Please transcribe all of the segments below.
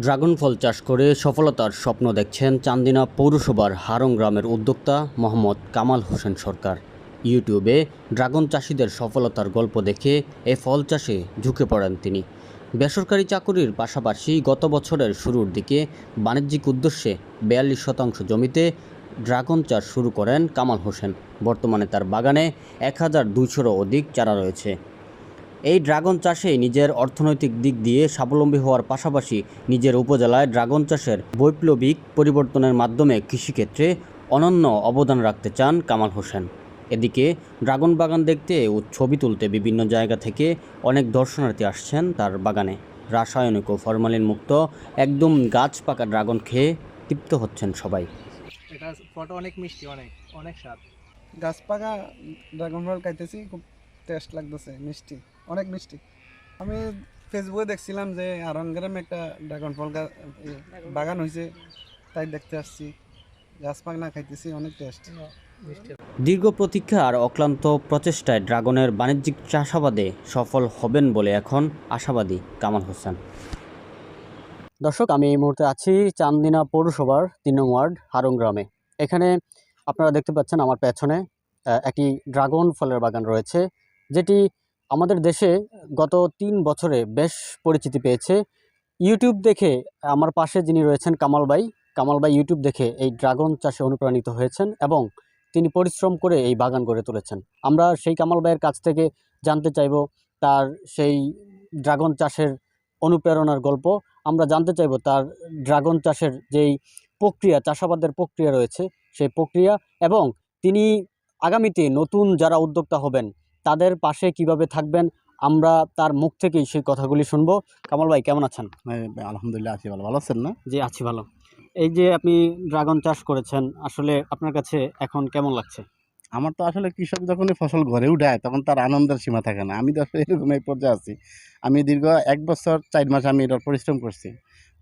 Dragon ফল চাষ করে সফলতার স্বপ্ন দেখছেন চান্দিনা পৌরসভার হারং গ্রামের উদ্যোক্তা মোহাম্মদ কামাল হোসেন সরকার। ইউটিউবে ড্রাগন চাষিদের সফলতার গল্প দেখে এ ফল চাষে ঝুঁকে পড়েন তিনি। বেসরকারি চাকুরির পাশাপাশি গত বছরের শুরুর দিকে বাণিজ্যিক উদ্দেশ্যে বিয়াল্লিশ শতাংশ জমিতে ড্রাগন চাষ শুরু করেন কামাল হোসেন। বর্তমানে তার বাগানে এক হাজার দুইশোরও অধিক চারা রয়েছে। এই ড্রাগন চাষে নিজের অর্থনৈতিক দিক দিয়ে স্বাবলম্বী হওয়ার পাশাপাশি নিজের উপজেলায় ড্রাগন চাষের বৈপ্লবিক পরিবর্তনের মাধ্যমে কৃষিক্ষেত্রে অনন্য অবদান রাখতে চান কামাল হোসেন। এদিকে ড্রাগন বাগান দেখতে ও ছবি তুলতে বিভিন্ন জায়গা থেকে অনেক দর্শনার্থী আসছেন তার বাগানে। রাসায়নিক ও ফরমালিন মুক্ত একদম গাছ পাকা ড্রাগন খেয়ে তৃপ্ত হচ্ছেন সবাই। এটা ফটো অনেক মিষ্টি অনেক অনেক স্বাদ। গাছ পাকা ড্রাগন ফল খাইতেছি খুব টেস্ট লাগতেছে মিষ্টি। অনেক মিষ্টি। আমি ফেসবুকে দেখছিলাম যে আরঙ্গেরামে একটা ড্রাগন ফল বাগান হয়েছে তাই দেখতে আসছি। গাছ পাকনা খাইতেছি, অনেক টেস্ট দীর্ঘ প্রতীক্ষা আর অক্লান্ত প্রচেষ্টায় ড্রাগনের বাণিজ্যিক চাষাবাদে সফল হবেন বলে এখন আশাবাদী কামাল হোসেন। দর্শক, আমি এই মুহূর্তে আছি চান্দিনা পৌরসভার তিন নং ওয়ার্ড, হারং গ্রামে। এখানে আপনারা দেখতে পাচ্ছেন আমার পেছনে একটি ড্রাগন ফলের বাগান রয়েছে, যেটি আমাদের দেশে গত তিন বছরে বেশ পরিচিতি পেয়েছে। ইউটিউব দেখে আমার পাশে যিনি রয়েছেন কামাল ভাই কামাল ভাই ইউটিউব দেখে এই ড্রাগন চাষে অনুপ্রাণিত হয়েছেন এবং তিনি পরিশ্রম করে এই বাগান গড়ে তুলেছেন। আমরা সেই কামাল ভাইয়ের কাছ থেকে জানতে চাইব তার সেই ড্রাগন চাষের অনুপ্রেরণার গল্প। আমরা জানতে চাইব তার ড্রাগন চাষের যেই প্রক্রিয়া, চাষাবাদের প্রক্রিয়া রয়েছে সেই প্রক্রিয়া এবং তিনি আগামীতে নতুন যারা উদ্যোক্তা হবেন তাদের পাশে কীভাবে থাকবেন আমরা তার মুখ থেকেই সেই কথাগুলি শুনব। কামাল ভাই কেমন আছেন? আলহামদুলিল্লাহ আছি ভালো। ভালো আছেন না? জি আছি ভালো। এই যে আপনি ড্রাগন চাষ করেছেন আসলে আপনার কাছে এখন কেমন লাগছে? আমার তো আসলে কৃষক যখনই ফসল ঘরে উঠায় তখন তার আনন্দের সীমা থাকে না। আমি তো আসলে এরকম এই পর্যায়ে আছি। আমি দীর্ঘ এক বছর চার মাস আমি এটার পরিশ্রম করছি।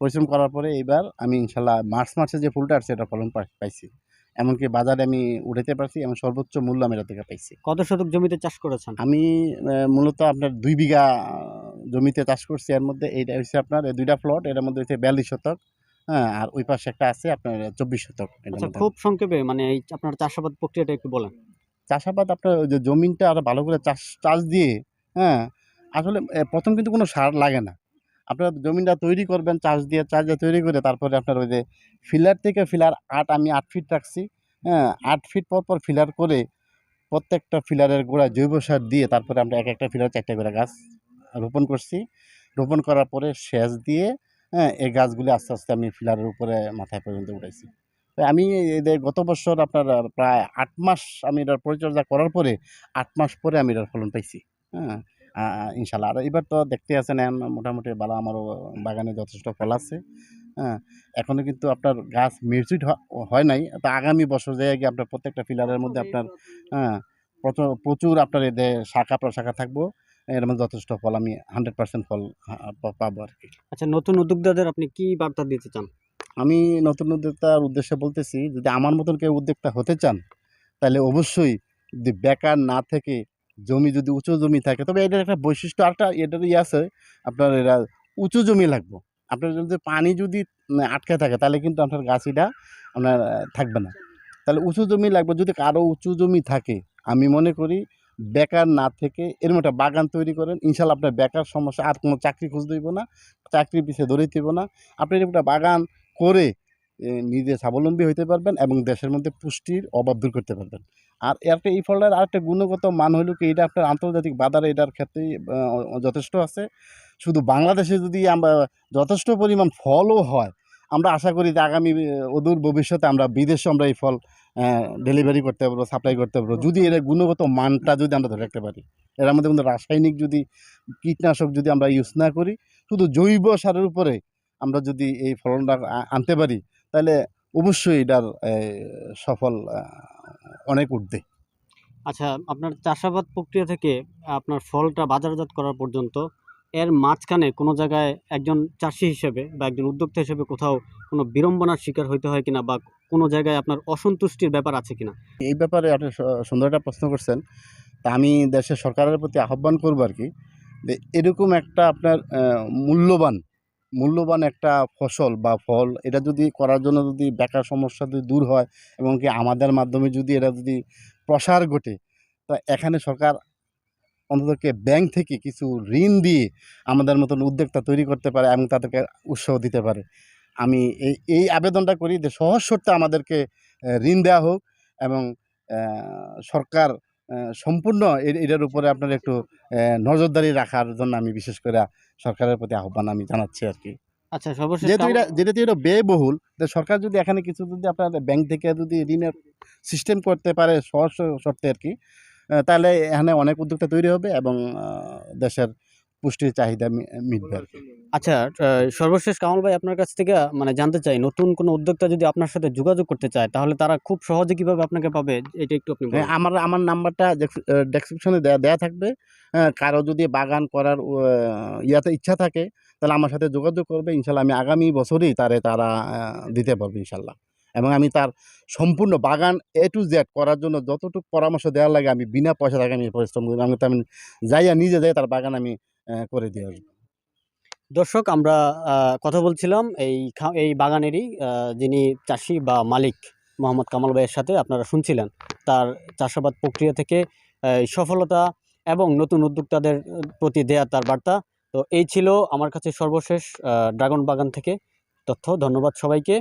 পরিশ্রম করার পরে এইবার আমি ইনশাল্লাহ মার্চ মাসে যে ফুলটা আসছে এটা ফলন পাইছি। এমনকি বাজারে আমি উঠাতে পারছি এবং সর্বোচ্চ মূল্য আমি এটা থেকে পাইছি। কত শতক জমিতে চাষ করেছেন? আমি আহ, মূলত আপনার দুই বিঘা জমিতে চাষ করছি এর মধ্যে এইটা হচ্ছে আপনার এই দুইটা প্লট এর মধ্যে হচ্ছে বিয়াল্লিশ শতক হ্যাঁ আর ওই পাশে একটা আছে আপনার চব্বিশ শতক এটার আচ্ছা মধ্যে। খুব সংক্ষেপে মানে এই আপনার চাষাবাদ প্রক্রিয়াটা একটু বলেন। চাষাবাদ আপনার ওই যে জমিনটা আরও ভালো করে চাষ চাষ দিয়ে হ্যাঁ আসলে এ, প্রথম কিন্তু কোনো সার লাগে না। আপনার জমিনটা তৈরি করবেন, চাষ দিয়ে চাষ দিয়ে তৈরি করে তারপরে আপনার ওই যে ফিলার থেকে ফিলার আট আমি আট ফিট রাখছি হ্যাঁ আট ফিট পর পর ফিলার করে প্রত্যেকটা ফিলারের গোড়ায় জৈব সার দিয়ে তারপরে আমরা এক একটা ফিলার চারটে করে গাছ রোপণ করছি। রোপণ করার পরে সেচ দিয়ে হ্যাঁ এই গাছগুলি আস্তে আস্তে আমি ফিলারের উপরে মাথায় পর্যন্ত উঠাইছি। আমি গত বছর আপনার প্রায় আট মাস আমি এটার পরিচর্যা করার পরে আট মাস পরে আমি এটার ফলন পাইছি হ্যাঁ। ইনশাল্লাহ। আর এবার তো দেখতে আছেন মোটামুটি ভালো আমারও বাগানে যথেষ্ট ফল আছে হ্যাঁ। এখনও কিন্তু আপনার গাছ মিরচুইট হয় নাই। তো আগামী বছর যায় গিয়ে আপনার প্রত্যেকটা ফিলারের মধ্যে আপনার হ্যাঁ প্রচুর প্রচুর আপনার এদের শাখা প্রশাখা থাকব। এর মধ্যে যথেষ্ট ফল আমি হান্ড্রেড পার্সেন্ট ফল পাবো আর কি। আচ্ছা নতুন উদ্যোক্তাদের আপনি কি বার্তা দিতে চান? আমি নতুন উদ্যোক্তার উদ্দেশ্যে বলতেছি যদি আমার মতন কেউ উদ্যোক্তা হতে চান তাহলে অবশ্যই যদি বেকার না থেকে জমি যদি উঁচু জমি থাকে, তবে এটার একটা বৈশিষ্ট্য আরেকটা এটার ইয়ে আছে। আপনার এরা উঁচু জমি লাগবে। আপনার যদি পানি যদি আটকে থাকে, তাহলে কিন্তু আপনার গাছিটা আপনার থাকবে না। তাহলে উঁচু জমি লাগবে। যদি কারও উঁচু জমি থাকে, আমি মনে করি বেকার না থেকে এরকম একটা বাগান তৈরি করেন। ইনশাল্লাহ আপনার বেকার সমস্যা, আর কোনো চাকরি খুঁজ দিব না, চাকরির পিছিয়ে দৌড়াইতে দিব না। আপনি এরকম একটা বাগান করে নিজে স্বাবলম্বী হতে পারবেন এবং দেশের মধ্যে পুষ্টির অভাব দূর করতে পারবেন। আর একটা এই ফলটার আরেকটা গুণগত মান হলো কি এটা আপনার আন্তর্জাতিক বাজারে এটার ক্ষেত্রে যথেষ্ট আছে। শুধু বাংলাদেশে যদি আমরা যথেষ্ট পরিমাণ ফলও হয় আমরা আশা করি যে আগামী অদূর ভবিষ্যতে আমরা বিদেশে আমরা এই ফল ডেলিভারি করতে পারব সাপ্লাই করতে পারব। যদি এর গুণগত মানটা যদি আমরা ধরে রাখতে পারি এর মধ্যে কোনো রাসায়নিক যদি কীটনাশক যদি আমরা ইউজ না করি শুধু জৈব সারের উপরে আমরা যদি এই ফলনটা আনতে পারি তাহলে অবশ্যই এটার সফল অনেক উঠবে। আচ্ছা আপনার চাষাবাদ প্রক্রিয়া থেকে আপনার ফলটা বাজারজাত করার পর্যন্ত এর মাঝখানে কোনো জায়গায় একজন চাষি হিসেবে বা একজন উদ্যোক্তা হিসেবে কোথাও কোনো বিড়ম্বনার শিকার হইতে হয় কিনা বা কোনো জায়গায় আপনার অসন্তুষ্টির ব্যাপার আছে কিনা? এই ব্যাপারে আপনি সুন্দর একটা প্রশ্ন করছেন। তা আমি দেশের সরকারের প্রতি আহ্বান করব আর কি যে এরকম একটা আপনার মূল্যবান মূল্যবান একটা ফসল বা ফল, এটা যদি করার জন্য যদি বেকার সমস্যা যদি দূর হয় এবং কি আমাদের মাধ্যমে যদি এটা যদি প্রসার ঘটে, তো এখানে সরকার অন্ততকে ব্যাংক থেকে কিছু ঋণ দিয়ে আমাদের মতন উদ্যোক্তা তৈরি করতে পারে এবং তাদেরকে উৎসাহ দিতে পারে। আমি এই এই আবেদনটা করি যে সহজ শর্তে আমাদেরকে ঋণ দেওয়া হোক এবং সরকার সম্পূর্ণ এটার উপরে আপনার একটু নজরদারি রাখার জন্য আমি বিশেষ করে সরকারের প্রতি আহ্বান আমি জানাচ্ছি আর কি। আচ্ছা সর্বশেষ যেহেতু এটা যেহেতু এটা ব্যয়বহুল সরকার যদি এখানে কিছু যদি আপনার ব্যাংক থেকে যদি ঋণের সিস্টেম করতে পারে সহজ শর্তে আর কি তাহলে এখানে অনেক উদ্যোক্তা তৈরি হবে এবং দেশের পুষ্টির চাহিদা মিটবে আর কি। আচ্ছা সর্বশেষ কামাল ভাই আপনার কাছ থেকে মানে জানতে চাই নতুন কোনো উদ্যোক্তা যদি আপনার সাথে যোগাযোগ করতে চায় তাহলে তারা খুব সহজে কীভাবে আপনাকে পাবে এটা একটু আপনি হ্যাঁ, আমার আমার নাম্বারটা ডেসক্রিপশনে দেয়া দেয়া থাকবে। কারও যদি বাগান করার ইয়াতে ইচ্ছা থাকে তাহলে আমার সাথে যোগাযোগ করবে। ইনশাল্লাহ আমি আগামী বছরই তারে তারা দিতে পারবে ইনশাল্লাহ। এবং আমি তার সম্পূর্ণ বাগান এ টু জেড করার জন্য যতটুকু পরামর্শ দেওয়ার লাগে আমি বিনা পয়সা থাকে আমি পরিশ্রম করি। আমি তো আমি যাইয়া নিজে যাই তার বাগান আমি করে দিয়ে আসব। দর্শক, আমরা কথা বলছিলাম এই এই বাগানেরই যিনি চাষি বা মালিক মোহাম্মদ কামাল ভাইয়ের সাথে আপনারা শুনছিলেন, তার চাষাবাদ প্রক্রিয়া থেকে সফলতা এবং নতুন উদ্যোক্তাদের প্রতি দেয়া তার বার্তা। তো এই ছিল আমার কাছে সর্বশেষ ড্রাগন বাগান থেকে তথ্য। ধন্যবাদ সবাইকে।